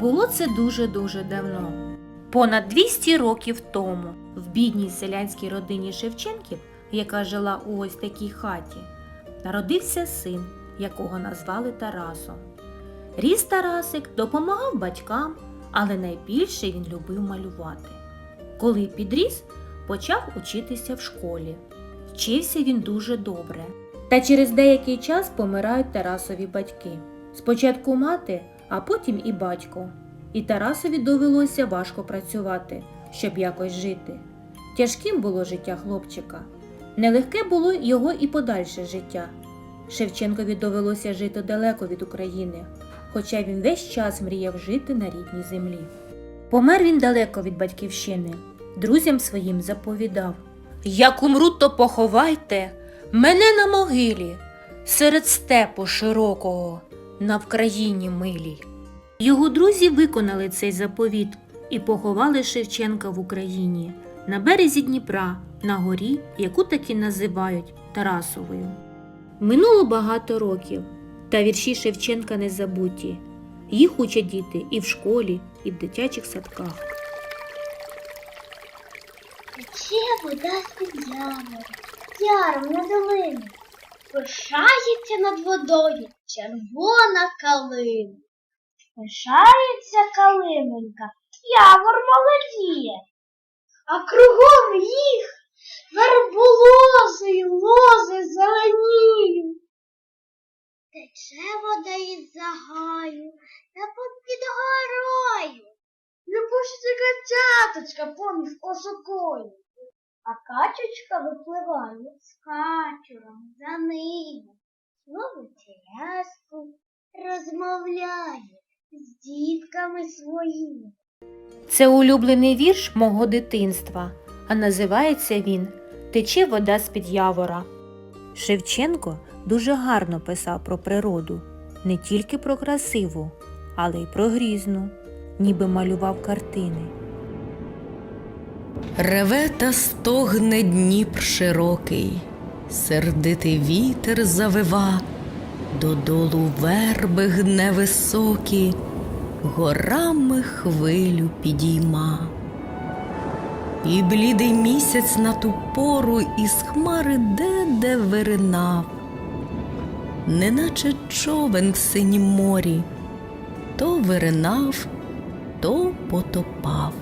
було це дуже-дуже давно. Понад 200 років тому в бідній селянській родині Шевченків, яка жила у ось такій хаті, народився син, якого назвали Тарасом. Ріс Тарасик допомагав батькам, але найбільше він любив малювати. Коли підріс, почав учитися в школі. Вчився він дуже добре. Та через деякий час помирають Тарасові батьки. Спочатку мати, а потім і батько. І Тарасові довелося важко працювати, щоб якось жити. Тяжким було життя хлопчика. Нелегке було його і подальше життя. Шевченкові довелося жити далеко від України, хоча він весь час мріяв жити на рідній землі. Помер він далеко від батьківщини, друзям своїм заповідав Як умру, то поховайте мене на могилі, серед степу широкого, на Вкраїні милій. Його друзі виконали цей заповіт і поховали Шевченка в Україні на березі Дніпра, на горі, яку таки називають Тарасовою. Минуло багато років, та вірші Шевченка не забуті. Їх учать діти і в школі, і в дитячих садках. Тече вода з-під яру, яром на долину. Пишається над водою червона калина. Пишається калинонька, явор молодіє, а кругом їх верболози й лози зеленіють. Тече вода із загаю та попід горою. Любушиться качаточка поміж осокою. Качечка випливає з качуром за ними, ловить ляску, розмовляє з дітками своїми. Це улюблений вірш мого дитинства, а називається він Тече вода з-під явора. Шевченко дуже гарно писав про природу, не тільки про красиву, але й про грізну, ніби малював картини. Реве та стогне Дніпр широкий, сердитий вітер завива, додолу верби гне високі, горами хвилю підійма. І блідий місяць на ту пору із хмари де-де виринав, неначе човен в синім морі, то виринав, то потопав.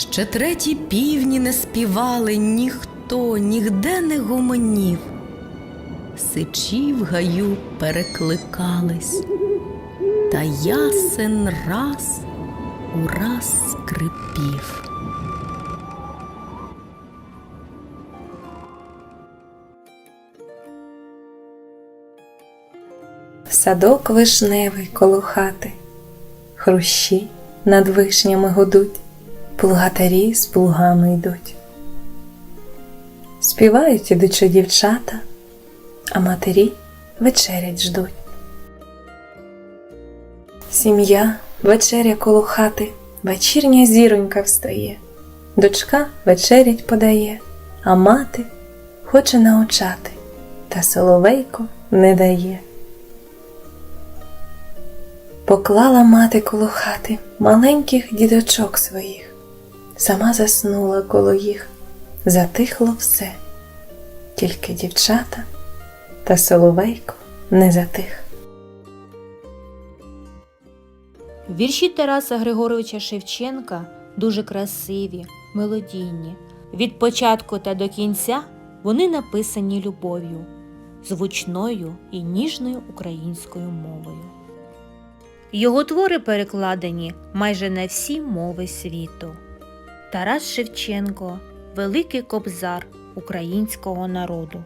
Ще треті півні не співали, ніхто нігде не гомонів. Сичі в гаю перекликались, та ясен раз у раз скрипів. Садок вишневий коло хати, хрущі над вишнями гудуть, плугатарі з плугами йдуть. Співають ідучи дівчата, а матері вечерять ждуть. Сім'я вечеря коло хати, вечірня зіронька встає, дочка вечерять подає, а мати хоче научати, та соловейко не дає. Поклала мати коло хати маленьких діточок своїх, сама заснула коло їх, затихло все, тільки дівчата та соловейко не затих. Вірші Тараса Григоровича Шевченка дуже красиві, мелодійні. Від початку та до кінця вони написані любов'ю, звучною і ніжною українською мовою. Його твори перекладені майже на всі мови світу. Тарас Шевченко великий кобзар українського народу.